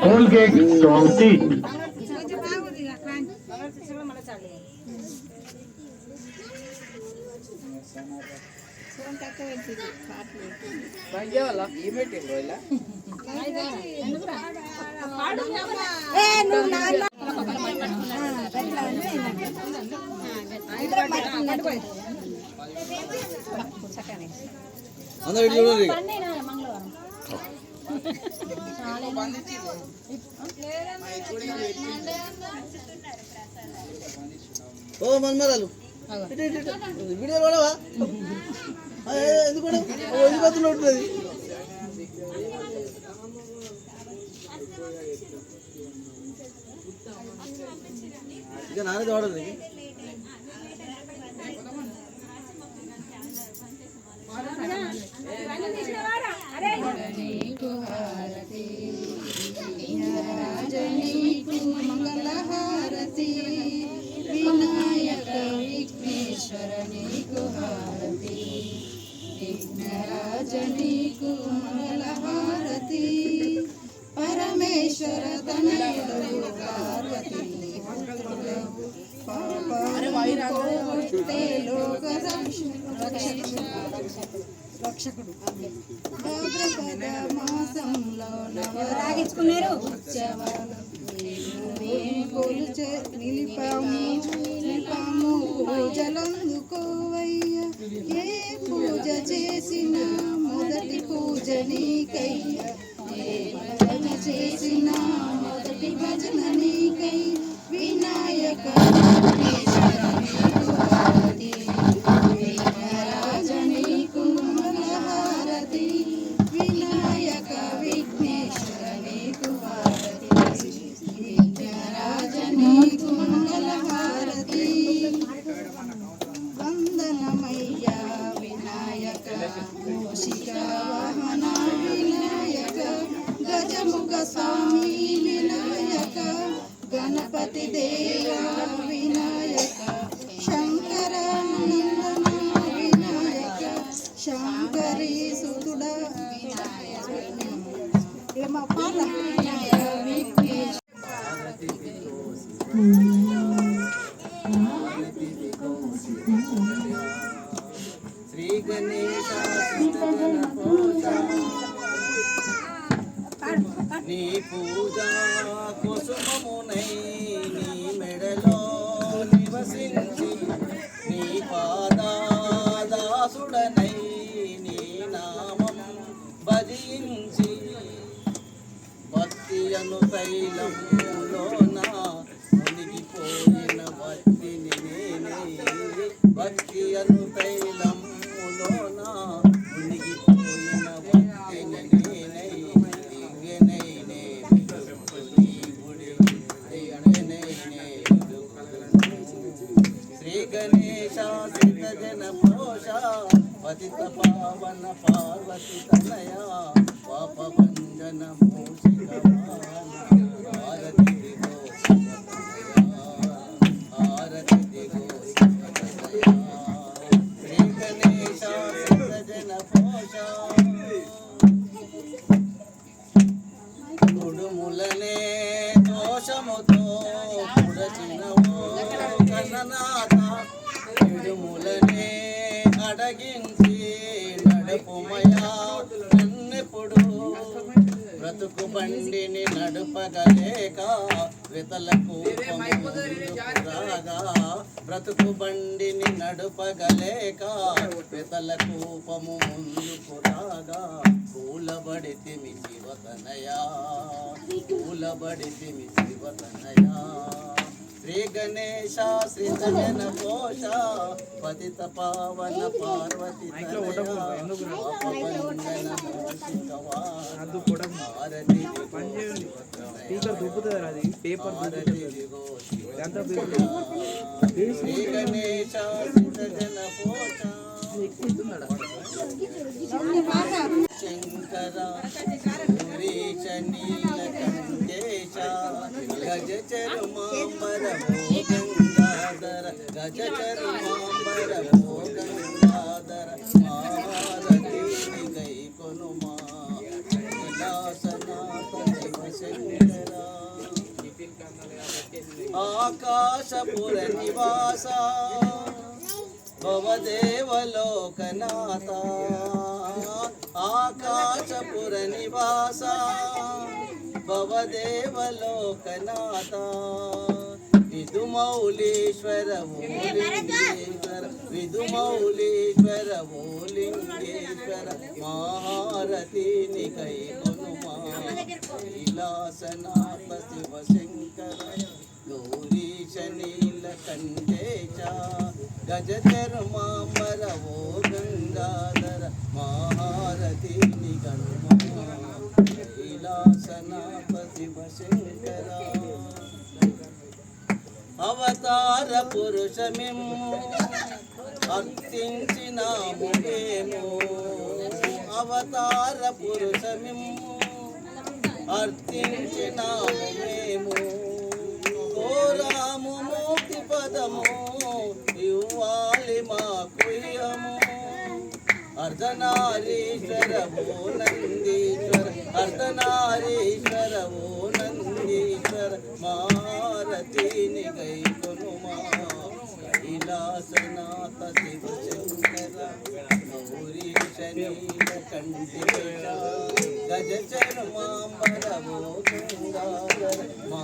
Colgate strong teeth అందరూ ఓ మన్మరాలు. Video చూడవా? ఎందుకు కూడా ఎందుకు వద్దు ఉంటుంది ఇక నాన్నది వాడదు మంగళహారతి వినాయక విఘ్నేశ్వర నీకు హారతి విఘ్నరాజ నీకు మంగళహారతి పరమేశ్వర తనయుడు పార్వతి. లోక రక్షకుడు భాద్రపద మాసంలో నవరాగించుకున్నారు ఉత్సవాలు కొలుచే నిలిపాము నిలిపాము పూజలందుకోవయ్య. ఏ పూజ చేసిన మొదటి పూజ నీకయ్య. ఏ భజన చేసినా మొదటి భజన నీకై వినాయక శ్రీ గణేశ పూజ నీ పూజ కుసుమమునై నీ మెడలో నివసించి నీ పాదాదాసుడనై నీ నామం భజించి భక్తి అను తైలం అను తైలములోన మునిగిపోయిన శ్రీ గణేశ సిద్ధ జన పోష పతిత పావన పార్వతి తనయ పాప భంజన మూషిక కుడుములనే దోషముతో పుడచినవో కన్ననాథ. కుడుములనే అడగించి నడుపుమయా బ్రతుకు బండిని నడుపగలేక? వితలకు రాగా బ్రతుకు బండిని నడుపగలేక? వితల కూపము ముందుకు రాగా కూలబడితిమి శివతనయా కూలబడితిమి శివతనయా శ్రీ గణేశ శ్రీ జన పోష పతిత పావన పార్వతి దుబ్బుతుంది అది? పేపర్ శ్రీ గణేశ ఆకాశపుర నివాస. భవదేవలోకనాథ. ఆకాశపుర నివాస. భవదేవలోకనాథ. విధుమౌలీశ్వర ఓలింగేశ్వర విధుమౌలీశ్వర ఓలింగేశ్వర మహారథిని కై కొనుమా. విలాసనాథ శివశంకర. గౌరీశ నీలకంఠేశ గజధర్మాంబర ఓ గంగాధర మహారథి నిగణమాసనాపతి విలాసనాథ అవతార పురుషమిము అర్థించినాము మేము అవతార పురుషమిము అర్థించినాము మేము కోరాము మూర్తి పదము ఇవ్వాలి మాకు ఇయ్యము అర్ధనారీశ్వర ఓ నందీశ్వర అర్ధనారీశ్వర ఓ నందీశ్వర మారతిని గై కొనుమా కైలాసనాథ శివశంకర గౌరీశ శనీల కంటి గజ చర్మాంబర ఓ గంగాధర మా